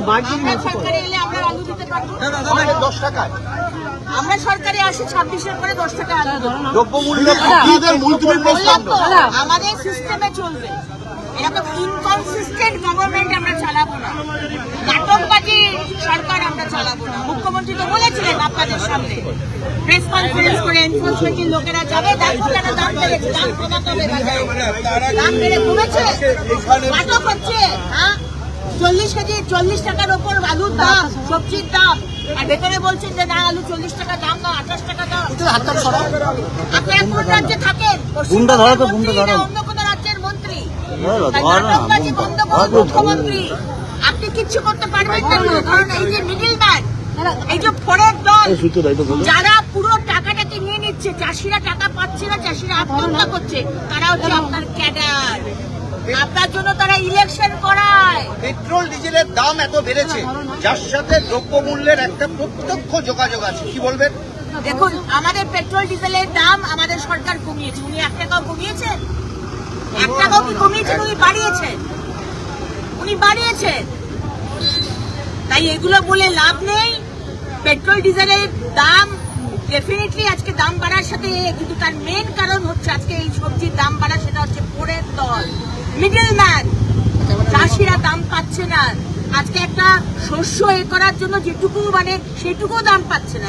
আমরা সরকারে এলে আমরা আলু দিতে পারব। দশ টাকায়। আমরা সরকারে আসি ছাব্বিশের পরে দশ টাকা আলু। দেবো দ্রব্যমূল্য বললাম তো, আমাদের সিস্টেমে চলবে। এরকম ইনকনসিস্টেন্ট গভর্নমেন্ট আমরা চালাবো না। নাটকবাজি সরকার আমরা চালাবো না। মুখ্যমন্ত্রী তো বলেছিলেন আপনাদের সামনে। প্রেস কনফারেন্স করে এনফোর্সমেন্টের লোকেরা যাবে কেন দাম বেড়েছে? দাম হবে বাজারে। দাম বেড়ে কমেছে? নাটক হচ্ছে হ্যাঁ? চল্লিশ কেজি চল্লিশ টাকার ওপর আলুর দাম সবজির দাম। আর ভেতরে বলছেন যে না আলু চল্লিশ টাকা দাম না আঠাশ টাকা দাম। আপনারা কোন রাজ্যে থাকেন। অন্য কোনো রাজ্যের মন্ত্রী। বন্ধ করুন মুখ্যমন্ত্রী। আপনি কিচ্ছু করতে পারবেন না। কারণ এই যে মিডিল ম্যান এই যে ফোরের দল যারা পুরো টাকাটাকে নিয়ে নিচ্ছে চাষিরা টাকা পাচ্ছে না চাষিরা আত্মহত্যা করছে তারা হচ্ছে আপনার ক্যাডার। আপনার জন্য তারা ইলেকশন করায়। পেট্রোল ডিজেলের দাম এত বেড়েছে যার সাথে দ্রব্যমূল্যের একটা প্রত্যক্ষ যোগাযোগ আছে। কি বলবেন? দেখুন আমাদের পেট্রোল ডিজেলের দাম আমাদের সরকার কমিয়েছে। উনি এক টাকাও কমিয়েছেন এক টাকাও কি কমিয়েছেন উনি বাড়িয়েছেন উনি বাড়িয়েছেন তাই এগুলো বলে লাভ নেই। পেট্রোল ডিজেলের দাম ডেফিনেটলি আজকে দাম বাড়ার সাথে কিন্তু তার মেন কারণ হচ্ছে আজকে এই সবজির দাম বাড়া সেটা হচ্ছে পরের দল মিডল ম্যান চাষিরা দাম পাচ্ছে না। আজকে একটা শস্য এ করার জন্য যেটুকু মানে সেটুকু দাম পাচ্ছে না।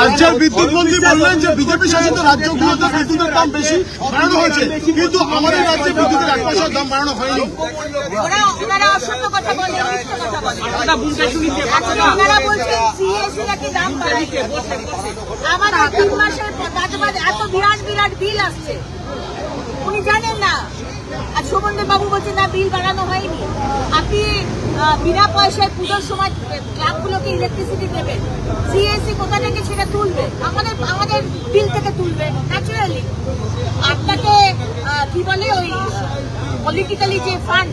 রাজ্যের বিদ্যুৎ মন্ত্রী বললেন যে বিজেপি শাসিত রাজ্যগুলোতে বিদ্যুতের দাম বেশি বাড়ানো হয়েছে। কিন্তু আমাদের রাজ্যে বিদ্যুতের এক পয়সার দাম বাড়ানো হয়নি। ওরা ওনারা অসত্য কথা বলে মিথ্যে কথা বলে। ওনারা বলছেন সিএসসি নাকি দাম বাড়াইছে আমাদের তিন মাসের কাজবাজ এত বিরাট বিরাট বিল আসছে। আর বাবু বলছেন না বিল বাড়ানো হয়নি। আপনি বিনা পয়সায় পুজোর সময় ক্লাবগুলোকে ইলেকট্রিসিটি দেবেন। সিএসসি কোথা থেকে সেটা তুলবে? আমাদের আমাদের বিল থেকে তুলবে ন্যাচুরালি আপনাকে কি বলে ওই পলিটিক্যালি যে ফান্ড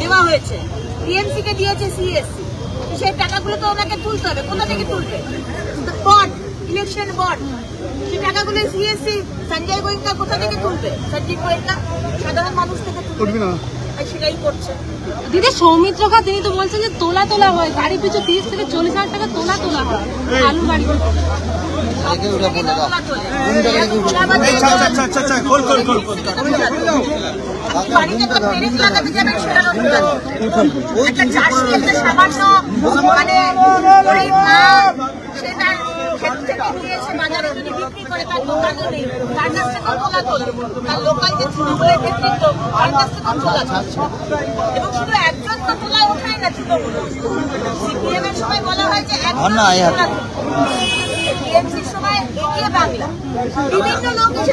দেওয়া হয়েছে টিএমসি কে দিয়েছে সিএসসি সেই টাকাগুলো তো ওনাকে তুলতে হবে। কোথা থেকে তুলবে? বন্ড ইলেকশন বন্ড সেই টাকাগুলো সিএসসি সঞ্জয় গোয়েঙ্কা কোথা থেকে তুলবে? সঞ্জয় গোয়েঙ্কা সাধারণ মানুষ থেকে তুলবে। না। সেটাই করছে। দিদি সৌমিত্র খা তিনি তো বলছেন যে তোলা তোলা হয়। গাড়ি পিছু তিরিশ থেকে চল্লিশ হাজার টাকা তোলা তোলা হয়। আলু গাড়ি পিছু। বাড়িতে তো পেরেক লাগাতে যাবেন সেটা নতুন কথা। একটা চাষি একটা সামান্য মানে গরিব মা, সে তার ক্ষেত থেকে নিয়ে এসে বিক্রি করে তার দোকানও নেই তার কাছ থেকে তোলে তার লোকাল যে তৃণমূলের নেতৃত্ব তার কাছ থেকে তোলা যাচ্ছে এবং শুধু একজন তো তোলা ওঠায় না তৃণমূল। সিপিএম এর সময় বলা হয় যে একজন টিএমসির সময় এগিয়ে বাংলা। বিভিন্ন লোক এসে